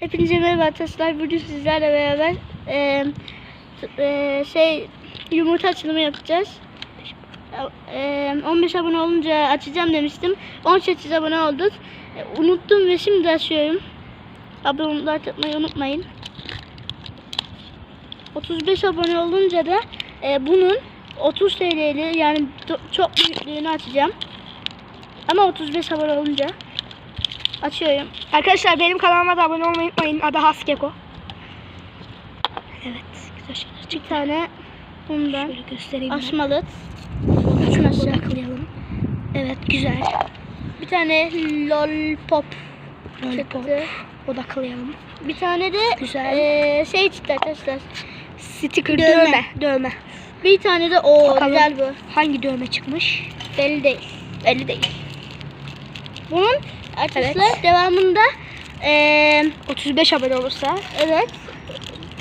Hepinize merhaba arkadaşlar. Bugün sizlerle beraber t- eee, şey yumurta açılımı yapacağız. Eee, 15 abone olunca açacağım demiştim. 18 abone olduk. E, unuttum ve şimdi açıyorum. Abone atmayı unutmayın. 35 abone olunca da e, bunun 30 TL'li yani çok büyüklüğünü açacağım. Ama 35 abone olunca açıyorum. Arkadaşlar benim kanalıma da abone olmayı unutmayın. Adı Haskeko. Evet. Güzel şeyler Bir tane bundan Şöyle göstereyim. aşmalı. ben. Şunu. Odaklayalım. Evet güzel. Bir tane lollipop Lollipop. çıktı. Odaklayalım. Bir tane de Güzel. eee, şey çıktı arkadaşlar. Sticker Dövme. dövme. Dövme. Bir tane de o güzel bu. Hangi dövme çıkmış? Belli değil. Belli değil. Bunun arkadaşlar Evet. devamında eee 35 abone olursa. evet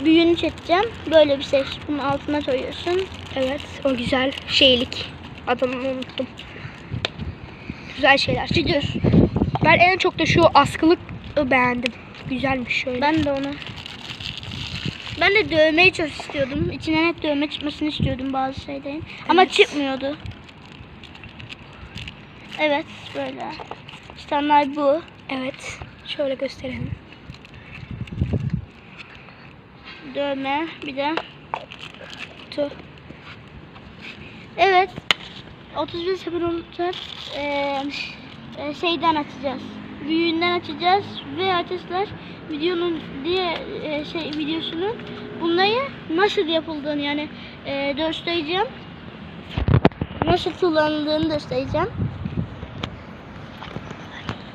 büyüğünü çekeceğim. Böyle bir şey. Bunun altına koyuyorsun. Evet. O güzel şeylik. Adını unuttum. Güzel şeyler çıktı. Ben en çok da şu askılık beğendim. Güzelmiş şöyle. Ben de onu. Ben de dövmeyi çok istiyordum. İçinden hep dövme çıkmasını istiyordum bazı şeylerin. Ama Evet. çıkmıyordu. Evet böyle. İşlemler bu. Evet. Şöyle gösterelim. Dövme bir de kutu. Evet. 31 Şubat olacak. Ee, e, şeyden açacağız. Büyüğünden açacağız ve arkadaşlar videonun diye e, şey videosunu bunları nasıl yapıldığını yani e, göstereceğim. Nasıl kullanıldığını göstereceğim.